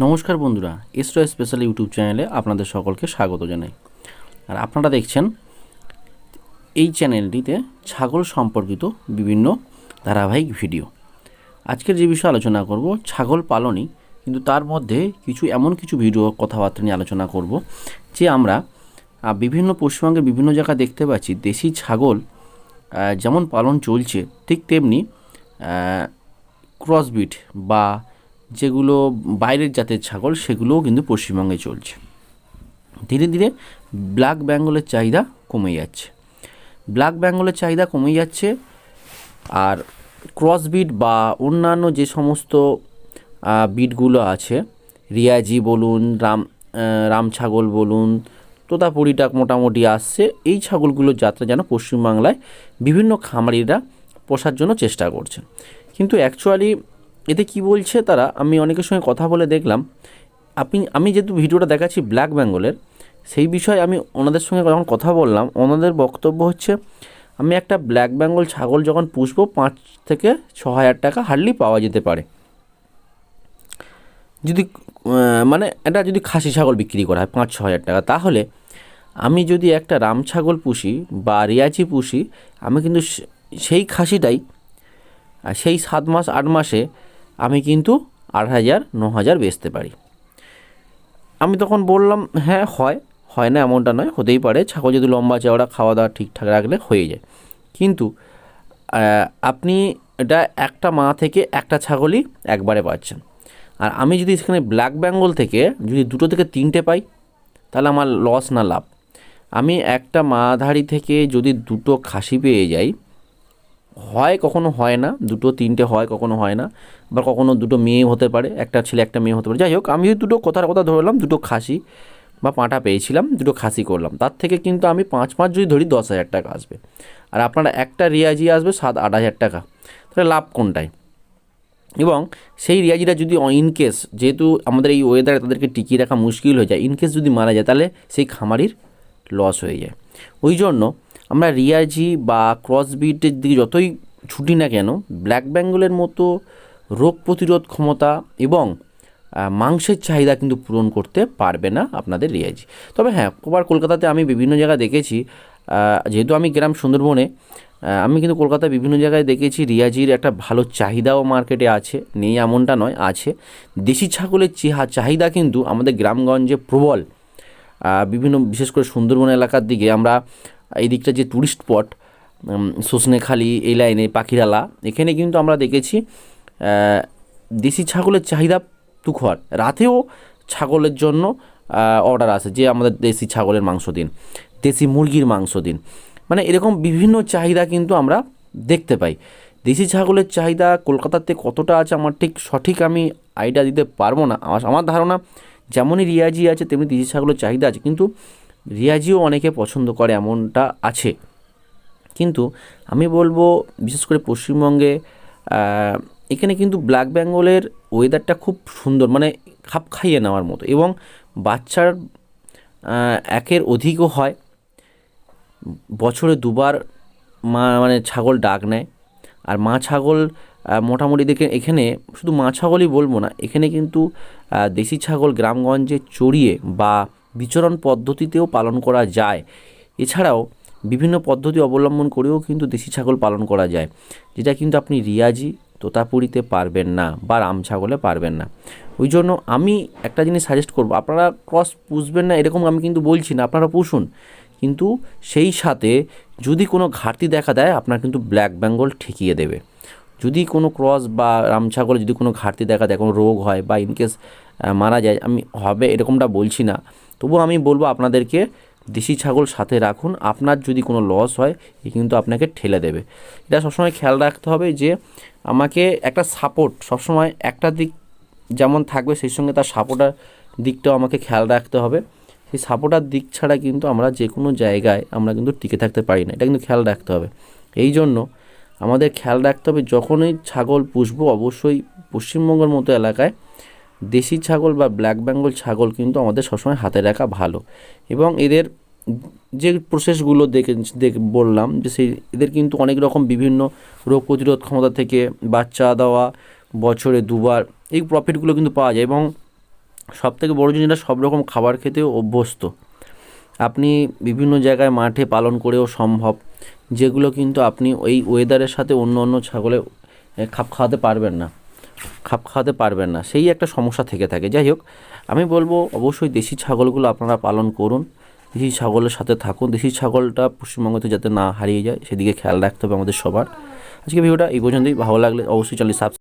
নমস্কার বন্ধুরা এসরো special YouTube চ্যানেলে আপনাদের সকলকে স্বাগত জানাই। আর আপনারা দেখছেন এই চ্যানেলটিতে ছাগল সম্পর্কিত বিভিন্ন ধারাবাহিক ভিডিও। আজকের যে বিষয়ে আলোচনা করব, ছাগল পালনই, কিন্তু তার মধ্যে কিছু এমন কিছু ভিডিও কথাবার্তা নিয়ে আলোচনা করব, যে আমরা বিভিন্ন পশ্চিমবঙ্গের বিভিন্ন জায়গায় দেখতে পাচ্ছি দেশি ছাগল যেমন পালন চলছে, ঠিক তেমনি ক্রসবিট বা যেগুলো বাইরের জাতের ছাগল, সেগুলোও কিন্তু পশ্চিমবঙ্গে চলছে। ধীরে ধীরে ব্ল্যাক বেঙ্গলের চাহিদা কমে যাচ্ছে। ব্ল্যাক বেঙ্গলের চাহিদা কমে যাচ্ছে আর ক্রসবিট বা অন্যান্য যে সমস্ত বিটগুলো আছে, রিয়াজি বলুন, রাম রাম ছাগল বলুন, তোতাপুরিটা মোটামুটি আসছে, এই ছাগলগুলোর যাত্রা যেন পশ্চিমবাংলায় বিভিন্ন খামারিরা পোষার জন্য চেষ্টা করছে কিন্তু অ্যাকচুয়ালি এতে কি বলছে তারা? আমি অনেকের সঙ্গে কথা বলে দেখলাম। আপনি, আমি যেহেতু ভিডিওটা দেখাচ্ছি ব্ল্যাক বেঙ্গলের সেই বিষয়ে আমি ওনাদের সঙ্গে যখন কথা বললাম, ওনাদের বক্তব্য হচ্ছে, আমি একটা ব্ল্যাক বেঙ্গল ছাগল যখন পুষবো, পাঁচ থেকে ছ হাজার টাকা হার্ডলি পাওয়া যেতে পারে। যদি মানে এটা যদি খাসি ছাগল বিক্রি করা হয়, পাঁচ ছ হাজার টাকা, তাহলে আমি যদি একটা রাম ছাগল পুষি বা রিয়াচি পুষি, আমি কিন্তু সেই খাসিটাই সেই সাত মাস, আট মাসে আমি কিন্তু আট হাজার, ন হাজার বেচতে পারি। আমি তখন বললাম হ্যাঁ হয়। হয় না, এমনটা নয়। হতেই পারে। ছাগল যদি লম্বা চওড়া খাওয়া দাওয়া ঠিকঠাক রাখলে হয়ে যায়। কিন্তু আপনি এটা একটা মা থেকে একটা ছাগলই একবারে পাচ্ছেন। আর আমি যদি সেখানে ব্ল্যাক বেঙ্গল থেকে যদি দুটো থেকে তিনটে পাই, তাহলে আমার লস না লাভ। আমি একটা মাধারি থেকে যদি দুটো খাসি পেয়ে যাই হয় কখনো হয় না, দুটো, তিনটে হয় কখনো হয় না, বা কখনো দুটো মেয়ে হতে পারে, একটা ছেলে, একটা মেয়ে হতে পারে। যাই হোক, আমি দুটো কথার কথা ধরলাম দুটো খাসি বা পাঁটা পেয়েছিলাম, দুটো খাসি করলাম। তার থেকে কিন্তু আমি পাঁচ পাঁচ যদি ধরি, দশ হাজার টাকা আসবে। আর আপনারা একটা রিয়াজি আসবে, সাত, আট হাজার টাকা। তাহলে লাভ কোনটায়? এবং সেই রিয়াজিটা যদি ইনকেস যেহেতু আমাদের এই ওয়েদারে তাদেরকে টিকিয়ে রাখা মুশকিল হয়ে যায় ইনকেস যদি মারা যায়, তাহলে সেই খামারির লস হয়ে যায়। ওই জন্য আমরা রিয়াজি বা ক্রসবিটের দিকে যতই ছুটি না কেন ব্ল্যাক বেঙ্গলের মতো রোগ প্রতিরোধ ক্ষমতা এবং মাংসের চাহিদা কিন্তু পূরণ করতে পারবে না আপনাদের রিয়াজি তবে হ্যাঁ আবার কলকাতাতে আমি বিভিন্ন জায়গায় দেখেছি যেহেতু আমি গ্রাম সুন্দরবনে আমি কিন্তু কলকাতায় বিভিন্ন জায়গায় দেখেছি রিয়াজির একটা ভালো চাহিদাও মার্কেটে আছে। নেই এমনটা নয়, আছে। দেশি ছাগলের চেহা চাহিদা কিন্তু আমাদের গ্রামগঞ্জে প্রবল। বিভিন্ন, বিশেষ করে সুন্দরবন এলাকার দিকে আমরা এই দিকটা যে ট্যুরিস্ট স্পট সজনেখালি, এই লাইনে পাখিরালা, এখানে কিন্তু আমরা দেখেছি দেশি ছাগলের চাহিদা তুখর রাতেও ছাগলের জন্য অর্ডার আসে যে আমাদের দেশি ছাগলের মাংস দিন, দেশি মুরগির মাংস দিন। মানে এরকম বিভিন্ন চাহিদা কিন্তু আমরা দেখতে পাই। দেশি ছাগলের চাহিদা কলকাতাতে কতটা আছে আমার ঠিক সঠিক আমি আইডিয়া দিতে পারব না। আমার আমার ধারণা যেমনই রিয়াজি আছে, তেমনি দেশি ছাগলের চাহিদা আছে। কিন্তু রিয়াজিও অনেকে পছন্দ করে এমনটা আছে। কিন্তু আমি বলব, বিশেষ করে পশ্চিমবঙ্গে এখানে কিন্তু ব্ল্যাক বেঙ্গলের ওয়েদারটা খুব সুন্দর মানে খাপ খাইয়ে নেওয়ার মতো এবং বাচ্চার একের অধিকও হয়। বছরে দুবার মা মানে ছাগল ডাক নেয়। আর মা ছাগল মোটামুটি দেখে এখানে শুধু মা ছাগলই বলব না, এখানে কিন্তু দেশি ছাগল গ্রামগঞ্জে চড়িয়ে বা বিচরণ পদ্ধতিতেও পালন করা যায়। এছাড়াও বিভিন্ন পদ্ধতি অবলম্বন করেও কিন্তু দেশি ছাগল পালন করা যায়। যেটা কিন্তু আপনি রিয়াজি, তোতাপুরিতে পারবেন না বা রাম ছাগলে পারবেন না। ওই জন্য আমি একটা জিনিস সাজেস্ট করব, আপনারা ক্রস পুষবেন না এরকম আমি কিন্তু বলছি না, আপনারা পুষুন। কিন্তু সেই সাথে যদি কোনো ঘাটতি দেখা দেয়, আপনার কিন্তু ব্ল্যাক বেঙ্গল ঠেকিয়ে দেবে। যদি কোনো ক্রস বা রাম ছাগলে যদি কোনো ঘাটতি দেখা দেয় কোনো রোগ হয় বা ইনকেস মারা যায়, আমি হবে এরকমটা বলছি না। তবুও আমি বলব আপনাদেরকে দেশি ছাগল সাথে রাখুন। আপনার যদি কোনো লস হয়, এ কিন্তু আপনাকে ঠেলে দেবে। এটা সবসময় খেয়াল রাখতে হবে যে আমাকে একটা সাপোর্ট সবসময় একটা দিক যেমন থাকবে, সেই সঙ্গে তার সাপোর্টার দিকটাও আমাকে খেয়াল রাখতে হবে। সেই সাপোর্টার দিক ছাড়া কিন্তু আমরা যে কোনো জায়গায় আমরা কিন্তু টিকে থাকতে পারি না। এটা কিন্তু খেয়াল রাখতে হবে। এই জন্য আমাদের খেয়াল রাখতে হবে, যখনই ছাগল পুষবো অবশ্যই পশ্চিমবঙ্গের মতো এলাকায় দেশি ছাগল বা ব্ল্যাক বেঙ্গল ছাগল কিন্তু আমাদের সবসময় হাতে রাখা ভালো। এবং এদের যে প্রসেসগুলো দেখে, দেখ, বললাম যে সেই, এদের কিন্তু অনেক রকম বিভিন্ন রোগ প্রতিরোধ ক্ষমতা থেকে বাচ্চা দেওয়া, বছরে দুবার এই প্রফিটগুলো কিন্তু পাওয়া যায় এবং সব থেকে বড় জিনিস সব রকম খাবার খেতেও অভ্যস্ত। আপনি বিভিন্ন জায়গায় মাঠে পালন করেও সম্ভব। যেগুলো কিন্তু আপনি ওই ওয়েদারের সাথে অন্য অন্য ছাগলে খাপ খাওয়াতে পারবেন না। খাপ খাওয়াতে পারবেন না। সেই একটা সমস্যা থেকে থাকে। যাই হোক, আমি বলব অবশ্যই দেশি ছাগলগুলো আপনারা পালন করুন। দেশি ছাগলের সাথে থাকুন। দেশি ছাগলটা পশ্চিমবঙ্গতে যাতে না হারিয়ে যায়, সেদিকে খেয়াল রাখতে হবে আমাদের সবার। আজকে ভিডিওটা এই পর্যন্তই। ভালো লাগলে অবশ্যই চ্যানেল সাবস্ক্রাইব